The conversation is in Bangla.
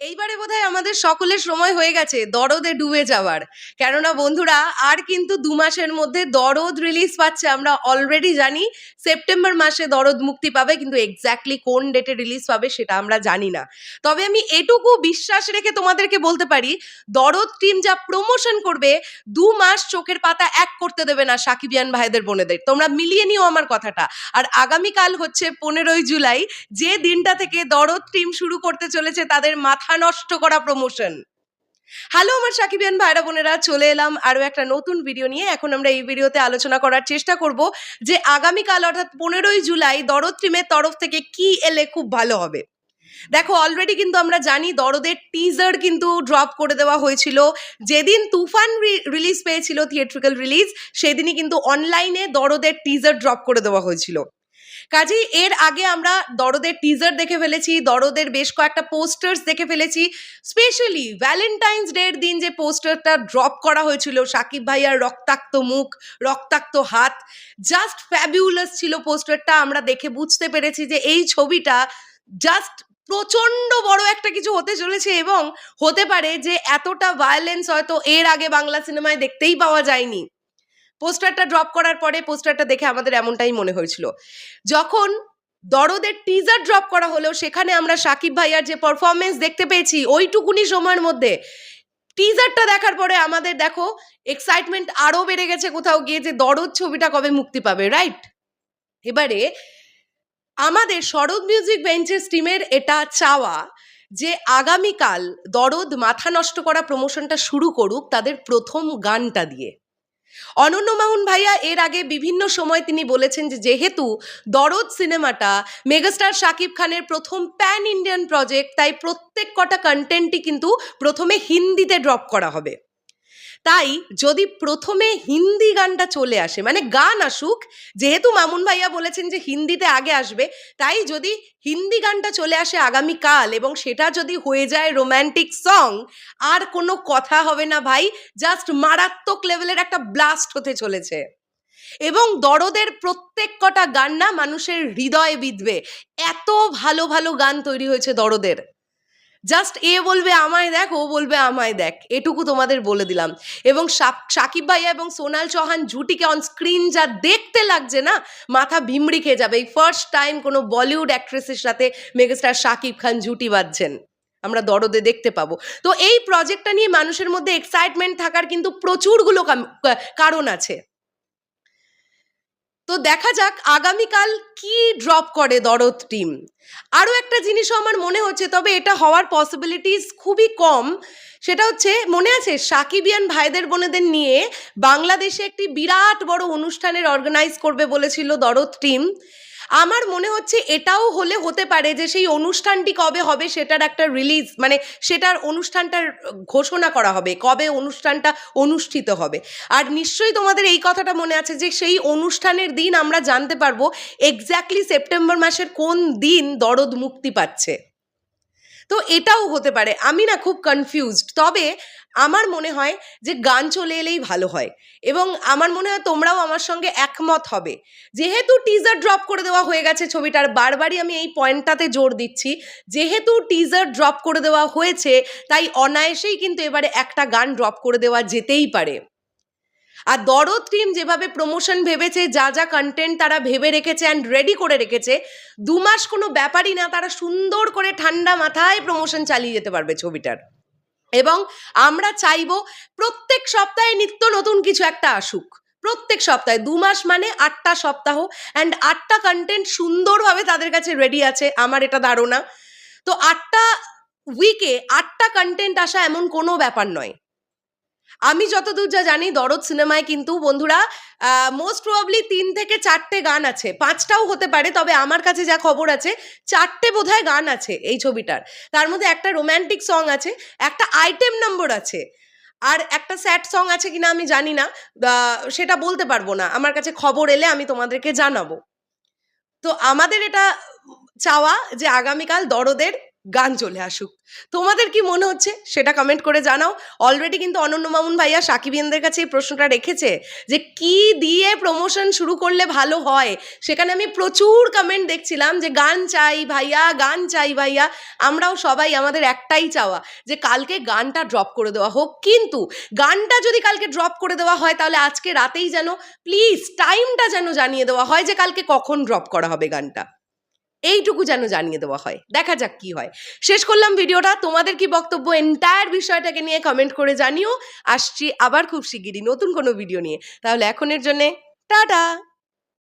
এইবারে বোধহয় আমাদের সকলের সময় হয়ে গেছে, দরদে ডুবে যাওয়ার। কেননা বন্ধুরা, আর কিন্তু দু মাসের মধ্যে দরদ রিলিজ পাচ্ছে, আমরা অলরেডি জানি। সেপ্টেম্বর মাসে দরদ মুক্তি পাবে, কিন্তু এক্স্যাক্টলি কোন ডেটে রিলিজ পাবে সেটা আমরা জানি না। তবে আমি এটুকু বিশ্বাস রেখে তোমাদেরকে বলতে পারি, দরদ টিম যা প্রমোশন করবে, দু মাস চোখের পাতা এক করতে দেবে না সাকিবিয়ান ভাইদের বোনেদের। তোমরা মিলিয়ে নিও আমার কথাটা। আর আগামীকাল হচ্ছে পনেরোই জুলাই, যে দিনটা থেকে দরদ টিম শুরু করতে চলেছে, তাদের মাথা নষ্ট করা প্রমোশন হ্যালো আমার সাকিবিয়ান ভাইরা বোনেরা, চলে এলাম আরও একটা নতুন ভিডিও নিয়ে। এখন আমরা এই ভিডিওতে আলোচনা করার চেষ্টা করব যে আগামীকাল, অর্থাৎ পনেরোই জুলাই দরদ টিমের তরফ থেকে কি এলে খুব ভালো হবে। দেখো অলরেডি কিন্তু আমরা জানি দরদের টিজার কিন্তু ড্রপ করে দেওয়া হয়েছিল। যেদিন তুফান রিলিজ পেয়েছিল থিয়েট্রিক্যাল রিলিজ সেদিনই কিন্তু অনলাইনে দরদের টিজার ড্রপ করে দেওয়া হয়েছিল। কাজেই এর আগে আমরা দরদের টিজার দেখে ফেলেছি, দরদের বেশ কয়েকটা পোস্টার্স দেখে ফেলেছি স্পেশালি ভ্যালেন্টাইন্স ডের দিন যে পোস্টারটা ড্রপ করা হয়েছিল, সাকিব ভাইয়ার রক্তাক্ত মুখ, রক্তাক্ত হাত জাস্ট ফ্যাবিউলাস ছিল পোস্টারটা আমরা দেখে বুঝতে পেরেছি যে এই ছবিটা জাস্ট প্রচণ্ড বড় একটা কিছু হতে চলেছে এবং হতে পারে যে এতটা ভায়োলেন্স হয়তো এর আগে বাংলা সিনেমায় দেখতেই পাওয়া যায়নি। পোস্টারটা ড্রপ করার পরে পোস্টারটা দেখে আমাদের এমনটাই মনে হয়েছিল। যখন দরদের টিজার ড্রপ করা হলো, সেখানে আমরা সাকিব ভাইয়ার যে পারফরমেন্স দেখতে পেয়েছি, ওইটুকুনি সময়ের মধ্যে টিজারটা দেখার পরে আমাদের দেখো এক্সাইটমেন্ট আরও বেড়ে গেছে কোথাও গিয়ে যে দরদ ছবিটা কবে মুক্তি পাবে রাইট এবারে আমাদের শরৎ মিউজিক বেঞ্চেস টিমের এটা চাওয়া যে আগামীকাল দরদ মাথা নষ্ট করা প্রমোশনটা শুরু করুক তাদের প্রথম গানটা দিয়ে। অনন্য মাউন ভাইয়া এর আগে বিভিন্ন সময় তিনি বলেছেন যে যেহেতু দরদ সিনেমাটা মেগাস্টার শাকিব খানের প্রথম প্যান ইন্ডিয়ান প্রজেক্ট, তাই প্রত্যেক কটা কন্টেন্টই কিন্তু প্রথমে হিন্দিতে ড্রপ করা হবে। তাই যদি প্রথমে হিন্দি গানটা চলে আসে মানে গান আসুক, যেহেতু মামুন ভাইয়া বলেছেন যে হিন্দিতে আগে আসবে, তাই যদি হিন্দি গানটা চলে আসে আগামীকাল এবং সেটা যদি হয়ে যায় রোম্যান্টিক সং আর কোনো কথা হবে না ভাই জাস্ট মারাত্মক লেভেলের একটা ব্লাস্ট হতে চলেছে। এবং দরদের প্রত্যেক কটা গান না মানুষের হৃদয়ে বিঁধবে। এত ভালো ভালো গান তৈরি হয়েছে দরদের। জাস্ট এ বলবে, আমায় দেখ, ও বলবে, আমায় দেখ। এটুকু তোমাদের বলে দিলাম। এবং সাক- সাকিব ভাইয়া এবং সোনাল চৌহান জুটিকে অন স্ক্রিন যা দেখতে লাগছে না, মাথা ভিমড়ি খেয়ে যাবে। এই ফার্স্ট টাইম কোনো বলিউড অ্যাক্ট্রেসের সাথে মেগাস্টার সাকিব খান জুটি বাঁধছেন। আমরা দরদে দেখতে পাবো। তো এই প্রজেক্টটা নিয়ে মানুষের মধ্যে এক্সাইটমেন্ট থাকার কিন্তু প্রচুরগুলো কারণ আছে। তো দেখা যাক আগামীকাল কি ড্রপ করে দরদ টিম আরও একটা জিনিসও আমার মনে হচ্ছে, তবে এটা হওয়ার পসিবিলিটিস খুবই কম। সেটা হচ্ছে, মনে আছে সাকিবিয়ান ভাইদের বোনেদের নিয়ে বাংলাদেশে একটি বিরাট বড় অনুষ্ঠানের অর্গানাইজ করবে বলেছিল দরদ টিম আমার মনে হচ্ছে এটাও হলে হতে পারে যে সেই অনুষ্ঠানটি কবে হবে সেটার একটা রিলিজ মানে সেটার অনুষ্ঠানটার ঘোষণা করা হবে, কবে অনুষ্ঠানটা অনুষ্ঠিত হবে। আর নিশ্চয়ই তোমাদের এই কথাটা মনে আছে যে সেই অনুষ্ঠানের দিন আমরা জানতে পারব এক্স্যাক্টলি সেপ্টেম্বর মাসের কোন দিন দরদ মুক্তি পাচ্ছে। তো এটাও হতে পারে। আমি না খুব কনফিউজড তবে আমার মনে হয় যে গান চলে এলেই ভালো হয়। এবং আমার মনে হয় তোমরাও আমার সঙ্গে একমত হবে। যেহেতু টিজার ড্রপ করে দেওয়া হয়ে গেছে ছবিটার, বারবারই আমি এই পয়েন্টটাতে জোর দিচ্ছি। যেহেতু টিজার ড্রপ করে দেওয়া হয়েছে, তাই অনায়াসেই কিন্তু এবারে একটা গান ড্রপ করে দেওয়া যেতেই পারে। আর দরদ টিম যেভাবে প্রমোশন ভেবেছে, যা যা কন্টেন্ট তারা ভেবে রেখেছে অ্যান্ড রেডি করে রেখেছে, দু মাস কোনো ব্যাপারই না, তারা সুন্দর করে ঠান্ডা মাথায় প্রমোশন চালিয়ে যেতে পারবে ছবিটার। এবং আমরা চাইব প্রত্যেক সপ্তাহে নিত্য নতুন কিছু একটা আসুক। প্রত্যেক সপ্তাহে, দু মাস মানে আটটা সপ্তাহ অ্যান্ড আটটা কন্টেন্ট সুন্দরভাবে তাদের কাছে রেডি আছে, আমার এটা ধারণা। তো আটটা উইকে আটটা কন্টেন্ট আসা এমন কোনো ব্যাপার নয়। আমি যতদূর যা জানি, দরদ সিনেমায় কিন্তু বন্ধুরা মোস্ট প্রবাবলি তিন থেকে চারটে গান আছে। পাঁচটাও হতে পারে, তবে আমার কাছে যা খবর আছে, চারটে বোধহয় গান আছে এই ছবিটার। তার মধ্যে একটা রোম্যান্টিক সং আছে, একটা আইটেম নম্বর আছে, আর একটা স্যাড সং আছে কিনা আমি জানি না সেটা বলতে পারব না। আমার কাছে খবর এলে আমি তোমাদেরকে জানাব। তো আমাদের এটা চাওয়া যে আগামীকাল দরদের গান চলে আসুক। তোমাদের কি মনে হচ্ছে? সেটা কমেন্ট করে জানাও। অলরেডি কিন্তু অনন্য মামুন ভাইয়া সাকিবিয়ানদের কাছে এই প্রশ্নটা রেখেছে যে, কি দিয়ে প্রমোশন শুরু করলে ভালো হয়? সেখানে আমি প্রচুর কমেন্ট দেখছিলাম যে, গান চাই ভাইয়া, গান চাই ভাইয়া। আমরাও সবাই, আমাদের একটাই চাওয়া যে, কালকে গানটা ড্রপ করে দেওয়া হোক। কিন্তু গানটা যদি কালকে ড্রপ করে দেওয়া হয়, তাহলে আজকে রাতেই যেন প্লিজ টাইমটা যেন জানিয়ে দেওয়া হয় যে, কালকে কখন ড্রপ করা হবে গানটা। এইটুকু যেন জানিয়ে দেওয়া হয়। দেখা যাক কি হয়। শেষ করলাম ভিডিওটা। তোমাদের কি বক্তব্য এন্টায়ার বিষয়টাকে নিয়ে কমেন্ট করে জানিও। আসছি আবার খুব শিগগিরই নতুন কোনো ভিডিও নিয়ে। তাহলে এখনের জন্যে টাটা!